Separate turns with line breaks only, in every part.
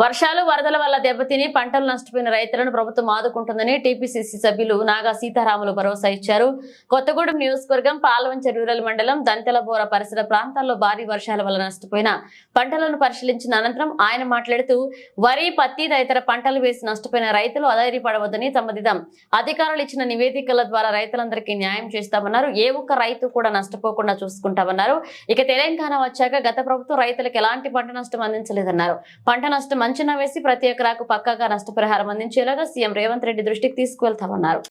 వర్షాలు వరదల వల్ల దెబ్బతిని పంటలు నష్టపోయిన రైతులను ప్రభుత్వం ఆదుకుంటుందని టీపీసీసీ సభ్యులు నాగా సీతారాములు భరోసా ఇచ్చారు. కొత్తగూడెం నియోజకవర్గం పాలవంచ రూరల్ మండలం దంతెలబోర పరిసర ప్రాంతాల్లో భారీ వర్షాల వల్ల నష్టపోయిన పంటలను పరిశీలించిన అనంతరం ఆయన మాట్లాడుతూ వరి పత్తి తదితర పంటలు వేసి నష్టపోయిన రైతులు అధైర్యపడవద్దని సంబంధిత అధికారులు ఇచ్చిన నివేదికల ద్వారా రైతులందరికీ న్యాయం చేస్తామన్నారు. ఏ ఒక్క రైతు కూడా నష్టపోకుండా చూసుకుంటామన్నారు. ఇక తెలంగాణ వచ్చాక గత ప్రభుత్వం రైతులకు ఎలాంటి పంట నష్టం అందించలేదన్నారు. పంట నష్టం అంచనా వేసి ప్రతి ఎకరాకు పక్కాగా నష్టపరిహారం అందించేలాగా సీఎం రేవంత్ రెడ్డి దృష్టికి తీసుకువెళ్తామన్నారు.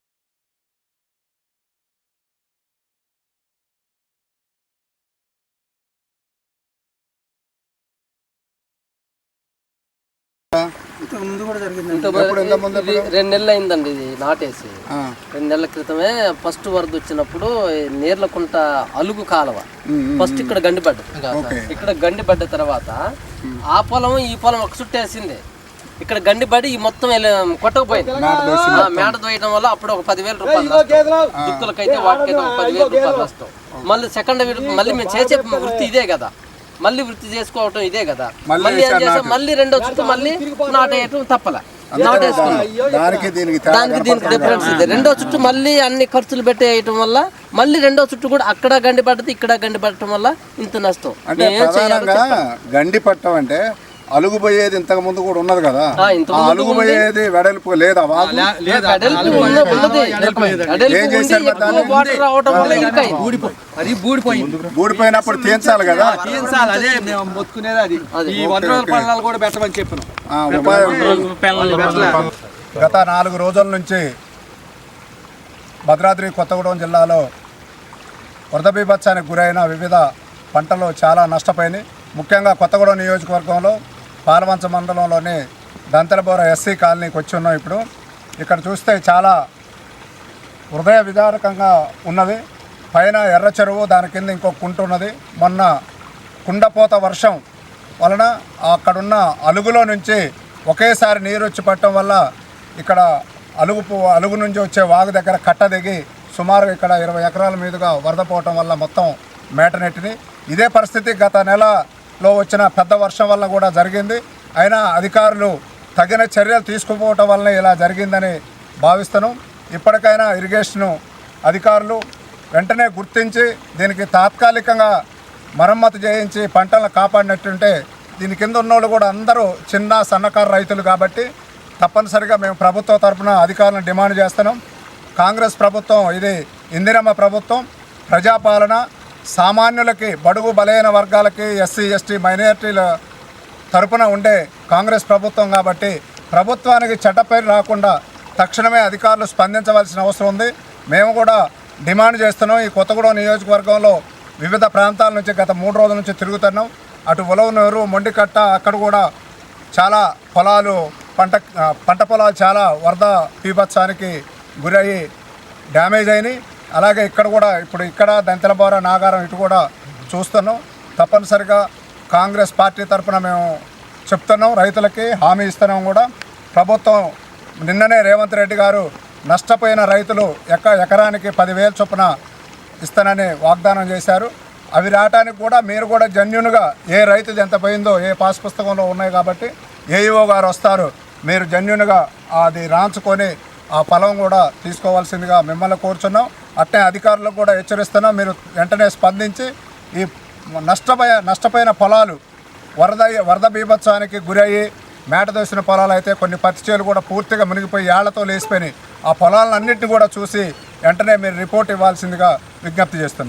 రెండు నెలలు అయిందండి ఇది నాటేసి.
ఆ,
రెండు నెలల క్రితమే ఫస్ట్ వరద వచ్చినప్పుడు నీర్లకుంట అలుగు కాలువ. ఫస్ట్ ఇక్కడ గండిపడ్డ ఇక్కడ గండిపడ్డ తర్వాత ఆ పొలం ఈ పొలం ఒక చుట్టేసింది. ఇక్కడ గండిపడి ఈ మొత్తం వెళ్ళి కొట్టకపోయింది. ఆ, మేడ దోయటం వల్ల అప్పుడు ఒక పదివేల రూపాయలు. దుక్కులకైతే వాటికైతే ఒక పదివేల రూపాయలు నష్టం. మళ్ళీ సెకండ్ మళ్ళీ మేము చేసే వృత్తి ఇదే కదా. మళ్ళీ వృత్తి చేసుకోవటం ఇదే కదా.
మళ్ళీ
మళ్ళీ ఏం చేసాం మళ్ళీ రెండో చుట్టూ మళ్ళీ నాటేయటం తప్పల.
దానికి దీనికి తేడా
దానికి దీనికి డిఫరెన్స్ ఇది. రెండో చుట్టూ మళ్ళీ అన్ని ఖర్చులు పెట్టేయటం వల్ల మళ్ళీ రెండో చుట్టూ కూడా అక్కడ గండి పడ్డది ఇక్కడ గండి పడటం వల్ల ఇంత నష్టం.
అంటే గండి పట్టం అంటే అలుగు పోయేది ఇంతకు ముందు కూడా ఉన్నది కదా?
ఆ, ఇంతకు
ఆ
ముందు
అలుగు పోయేది వెడల్పు లేదా ఏం చేశారు
అది బూడిపోయింది.
ఊడిపోయినప్పుడు తీర్చాలి కదా?
తీయించాలి అదే మేము మొత్తుకునేది అది. ఈ వంద రోజుల పనులు కూడా పెట్టమని చెప్పిన.
ఆ, ఉపాయం గత నాలుగు రోజుల నుంచి భద్రాద్రి కొత్తగూడెం జిల్లాలో వరద బీభత్సానికి గురైన వివిధ పంటలు చాలా నష్టపోయినాయి. ముఖ్యంగా కొత్తగూడెం నియోజకవర్గంలో పాలవంచ మండలంలోని దంతెలబోర ఎస్సీ కాలనీకి వచ్చి ఉన్నాం ఇప్పుడు. ఇక్కడ చూస్తే చాలా హృదయ విదారకంగా ఉన్నది. పైన ఎర్ర చెరువు దాని కింద ఇంకో కుంట ఉన్నది. మొన్న కుండపోత వర్షం వలన అక్కడున్న అలుగులో నుంచి ఒకేసారి నీరు వచ్చి పట్టడం వల్ల ఇక్కడ అలుగు అలుగు నుంచి వచ్చే వాగు దగ్గర కట్ట దిగి సుమారు ఇక్కడ ఇరవై ఎకరాల మీదుగా వరద పోవటం వల్ల మొత్తం మేటనెట్టిని ఇదే పరిస్థితి గత నెల లో వచ్చిన పెద్ద వర్షం వల్ల కూడా జరిగింది. అయినా అధికారులు తగిన చర్యలు తీసుకుపోవటం వల్లనే ఇలా జరిగిందని భావిస్తున్నాం. ఇప్పటికైనా ఇరిగేషను అధికారులు వెంటనే గుర్తించి దీనికి తాత్కాలికంగా మరమ్మతు చేయించి పంటలను కాపాడినట్టుంటే దీని కింద ఉన్నోళ్ళు కూడా అందరూ చిన్న సన్నకారు రైతులు కాబట్టి తప్పనిసరిగా మేము ప్రభుత్వ తరఫున అధికారులను డిమాండ్ చేస్తున్నాం. కాంగ్రెస్ ప్రభుత్వం ఇది ఇందిరమ్మ ప్రభుత్వం. ప్రజాపాలన సామాన్యులకి బడుగు బలైన వర్గాలకి ఎస్సీ ఎస్టీ మైనారిటీల తరపున ఉండే కాంగ్రెస్ ప్రభుత్వం కాబట్టి ప్రభుత్వానికి చట్టపేరు రాకుండా తక్షణమే అధికారులు స్పందించవలసిన అవసరం ఉంది. మేము కూడా డిమాండ్ చేస్తున్నాం. ఈ కొత్తగూడెం నియోజకవర్గంలో వివిధ ప్రాంతాల నుంచి గత మూడు రోజుల నుంచి తిరుగుతున్నాం. అటు ఉలవనూరు మొండికట్ట అక్కడ కూడా చాలా పొలాలు పంట పంట పొలాలు చాలా వరద పీభత్సానికి గురయ్యి డ్యామేజ్ అయినాయి. అలాగే ఇక్కడ కూడా ఇప్పుడు ఇక్కడ దంతెలబోర నాగారం ఇటు కూడా చూస్తున్నాం. తప్పనిసరిగా కాంగ్రెస్ పార్టీ తరఫున మేము చెప్తున్నాం రైతులకి హామీ ఇస్తున్నాం కూడా. ప్రభుత్వం నిన్ననే రేవంత్ రెడ్డి గారు నష్టపోయిన రైతులు ఎక్క ఎకరానికి పదివేల చొప్పున ఇస్తానని వాగ్దానం చేశారు. అవి రావటానికి కూడా మీరు కూడా జన్యునుగా ఏ రైతుది ఎంత పోయిందో ఏ పాస్ పుస్తకంలో ఉన్నాయి కాబట్టి ఏఈఓ గారు వస్తారు మీరు జన్యునుగా అది రాంచుకొని ఆ ఫలం కూడా తీసుకోవాల్సిందిగా మిమ్మల్ని కోరుచున్నాం. అట్టే అధికారులకు కూడా హెచ్చరిస్తున్నాం. మీరు వెంటనే స్పందించి ఈ నష్టపోయ నష్టపోయిన పొలాలు వరద వరద బీభత్సానికి గురయ్యి మేట దోసిన పొలాలు అయితే కొన్ని పత్తి చేలు కూడా పూర్తిగా మునిగిపోయి ఏళ్ళతో లేచిపోయినాయి. ఆ పొలాలన్నింటినీ కూడా చూసి వెంటనే మీరు రిపోర్ట్ ఇవ్వాల్సిందిగా విజ్ఞప్తి చేస్తున్నాం.